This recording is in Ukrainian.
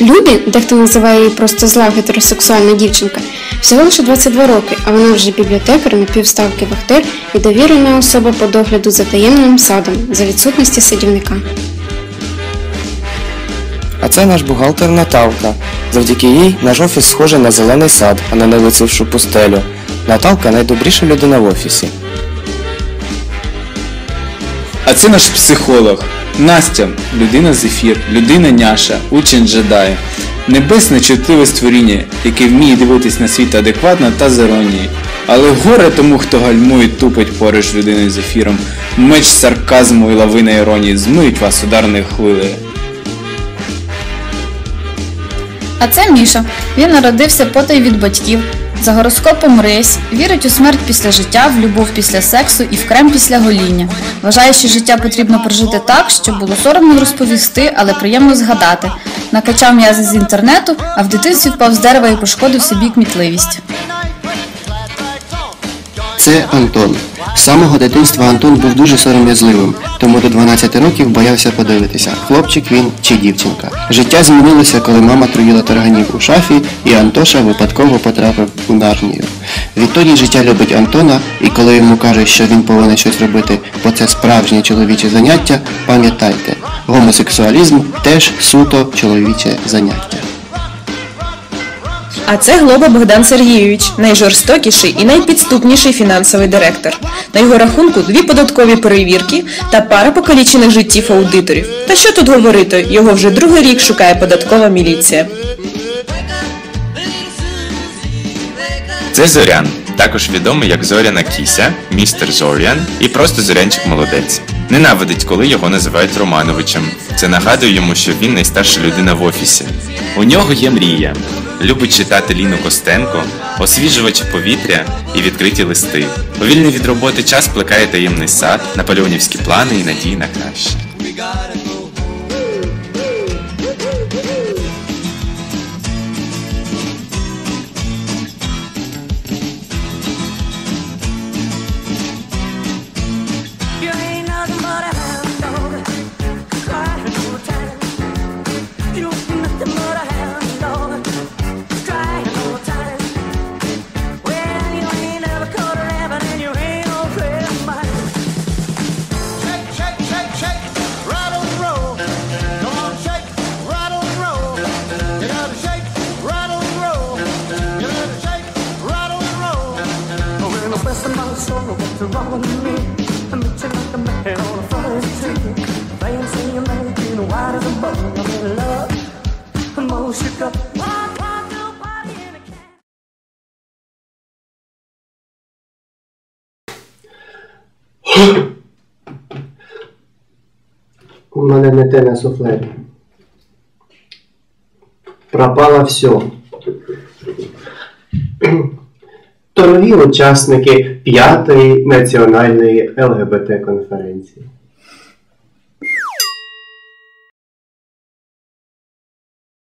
Любі, дехто називає її просто зла гетеросексуальна дівчинка, всього лише 22 роки, а вона вже бібліотекар, напівставки вахтер і довірена особа по догляду за таємним садом за відсутності садівника. А це наш бухгалтер Наталка. Завдяки їй наш офіс схожий на зелений сад, а не на вицившу пустелю. Наталка найдобріша людина в офісі. А це наш психолог. Настя, людина зефір, людина няша, учень джедай. Небесне чутливе створіння, яке вміє дивитись на світ адекватно та з іронією. Але горе тому, хто гальмує тупить поруч з людиною зефіром. Меч сарказму і лавина іронії змиють вас ударною хвилею. А це Міша. Він народився потай від батьків. За гороскопом рись, вірить у смерть після життя, в любов після сексу і в крем після гоління. Вважає, що життя потрібно прожити так, щоб було соромно розповісти, але приємно згадати. Накачав м'язи з інтернету, а в дитинстві впав з дерева і пошкодив собі кмітливість. Це Антон. З самого дитинства Антон був дуже сором'язливим, тому до 12 років боявся подивитися, хлопчик він чи дівчинка. Життя змінилося, коли мама труїла тарганів у шафі, і Антоша випадково потрапив у нарнію. Відтоді життя любить Антона, і коли йому кажуть, що він повинен щось робити, бо це справжнє чоловіче заняття, пам'ятайте, гомосексуалізм теж суто чоловіче заняття. А це Глоба Богдан Сергійович, найжорстокіший і найпідступніший фінансовий директор. На його рахунку дві податкові перевірки та пара покалічених життів аудиторів. Та що тут говорити, його вже другий рік шукає податкова міліція. Це Зорян, також відомий як Зоряна Кіся, містер Зорян і просто Зорянчик молодець. Ненавидить, коли його називають Романовичем. Це нагадує йому, що він найстарша людина в офісі. У нього є мрія. Любить читати Ліну Костенко, освіжувачі повітря і відкриті листи. У вільний від роботи час плекає таємний сад, наполеонівські плани і надії на краще. what's wrong with me? I met you like a man on a forest tree. Fancy you making white as a bug. I'm in love. I'm all shook up. Walk, walk, nobody in a cat. У мене не те на суфлері. Пропало все. Дорогі учасники п'ятої національної ЛГБТ конференції.